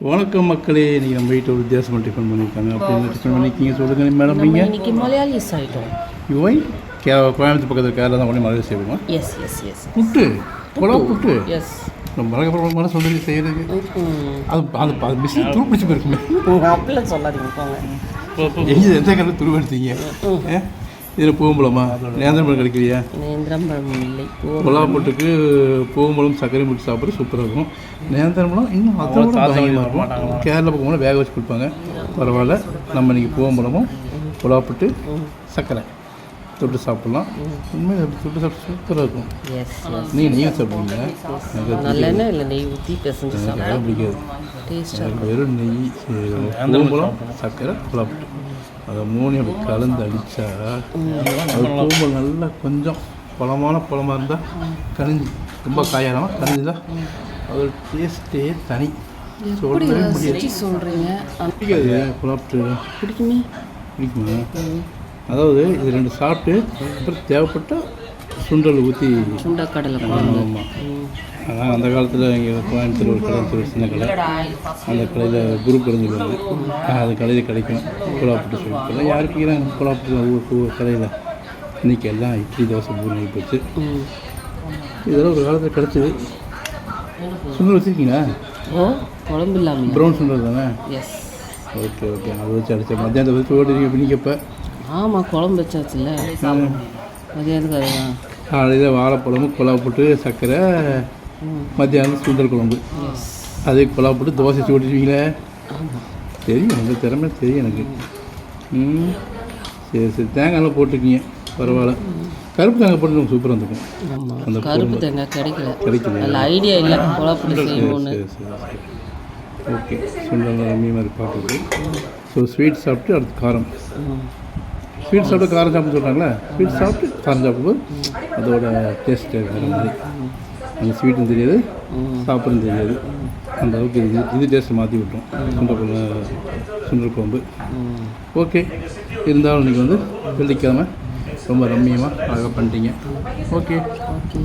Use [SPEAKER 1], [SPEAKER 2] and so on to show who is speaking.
[SPEAKER 1] வணக்கம் மக்களே நீங்கள் நம்ம வீட்டில் ஒரு வித்தியாசமாக டிஃபன் பண்ணியிருக்காங்க. அப்படின்னு டிஃபன் பண்ணிக்கிங்க சொல்லுங்கள் மேடம் நீங்கள்
[SPEAKER 2] இன்னைக்கு மலையாளிஸ் ஆகிட்டோம்
[SPEAKER 1] யுவை கே கோயம்புத்தூர் பக்கத்தில் கேரளா தான் உடனே மழை செய்வோமா
[SPEAKER 2] எஸ் எஸ் எஸ்
[SPEAKER 1] புட்டு? புலா புட்டு?
[SPEAKER 2] எஸ்
[SPEAKER 1] மழை மழை சொல்லி செய்கிறது அது அது அது மிஷின் துரு பிடிச்சி போயிருக்குமே.
[SPEAKER 2] அப்படிலாம் சொல்லாதீங்க
[SPEAKER 1] எந்த கடையில் துரு இதில் பூம்பழமா? நேந்திரம்பழம் கிடைக்கலையா?
[SPEAKER 2] நேந்திரம்பழம் இல்லை.
[SPEAKER 1] புலா புட்டுக்கு பூம்பழம் சர்க்கரை முட்டு சாப்பிட்றது சூப்பராக இருக்கும். நேந்திரம்பழம் இன்னும் அதை விட பயங்கரமாக இருக்கும். கேரளா பக்கம் வேக வச்சு கொடுப்பாங்க. பரவாயில்ல. நம்ம இன்றைக்கி பூம்பழமும் புலா புட்டு சர்க்கரை தொட்டு சாப்பிட்லாம். உண்மையாக தொட்டு சாப்பிட்டு சூப்பராக இருக்கும். சாப்பிடுவீங்க எனக்கு அது
[SPEAKER 2] நல்லெண்ணெய் இல்லை நெய் ஊற்றி பிசைஞ்சு
[SPEAKER 1] அது பிடிக்காது. வெறும் நெய் பூம்பழம் சர்க்கரை புலா புட்டு அதை மூணையும் அப்படி கலந்து அடித்தா அது பூம்பல் நல்லா கொஞ்சம் பழமான பழமாக இருந்தால் கனிஞ்சு ரொம்ப காயாராமல் கனிஞ்சுதா அதோட டேஸ்ட்டே தனி. சொல்லவே முடியாது.
[SPEAKER 2] சொல்கிறீங்க
[SPEAKER 1] பிடிக்காது. புலா புட்டு
[SPEAKER 2] பிடிக்குமே?
[SPEAKER 1] பிடிக்குமா அதாவது இது ரெண்டு சாப்பிட்டு அப்புறம் தேவைப்பட்ட சுண்டல் ஊற்றி
[SPEAKER 2] சுண்டக்கடலை
[SPEAKER 1] ஆமாம் ஆனால் அந்த காலத்தில் இங்கே கோயம்புத்தூர் ஒரு கடை ஒரு சின்ன கடை. அந்த கடையில் குரூப் இருந்துருவாங்க அது கடையில் கிடைக்கும். புலாப்புட்டு சொல்லிட்டு யாருக்கு இருக்கிறாங்க புலாப்புட்டு ஒவ்வொரு கடையில். இன்றைக்கி எல்லாம் இட்லி தோசை பூரி போச்சு. இதெல்லாம் ஒரு காலத்தில் கிடச்சிது. சுண்டல் வச்சுருக்கீங்களா?
[SPEAKER 2] ஓ குழம்பு இல்லாமல்
[SPEAKER 1] ப்ரௌன் சுண்டல் தானே?
[SPEAKER 2] Yes
[SPEAKER 1] okay okay. அதை வச்சு அடித்தேன் மத்தியானத்தை வச்சு ஓடுறீங்க பின்னிக்கப்போ.
[SPEAKER 2] ஆமாம் குழம்பு வச்சாச்சுல்ல. மதியானத்துக்கு அதுதான்.
[SPEAKER 1] காலையில் வாழைப்பழமும் குழா போட்டு சர்க்கரை மத்தியானம் சுண்டல் குழம்பு. அதே குழா போட்டு தோசை சுட்டுருவீங்களே தெரியும் உங்கள் திறமை தெரியும் எனக்கு. ம். சரி சரி. தேங்காய்லாம் போட்டிருக்கீங்க பரவாயில்ல. கருப்பு தேங்காய் போட்டு நமக்கு சூப்பராக இருந்துக்கும் அந்த
[SPEAKER 2] கருப்பு தேங்காய் கிடைக்கல.
[SPEAKER 1] கிடைக்கல
[SPEAKER 2] நல்ல ஐடியா இல்லை குழப்படி செய்யணும்னு
[SPEAKER 1] ஓகே சுண்டல் ரம்மி மாதிரி பார்த்துட்டு ஸோ ஸ்வீட் சாப்பிட்டு அடுத்து காரம். ஸ்வீட் சாப்பிட்டு காரம் சாப்பிட்டு சொல்கிறாங்களே ஸ்வீட் சாப்பிட்டு காரம் சாப்பிடும்போது அதோட டேஸ்ட்டு வேறு மாதிரி. அந்த ஸ்வீட்டும் தெரியாது சாப்பிடும் தெரியாது. அந்த அளவுக்கு இது இது டேஸ்ட்டை மாற்றி விட்டோம். சுண்டல் சுண்டல் குழம்பு. ஓகே இருந்தாலும் இன்றைக்கி வந்து வெள்ளிக்கிழமை. ரொம்ப ரம்மியமாக அழகாக பண்ணிட்டீங்க. Okay
[SPEAKER 2] okay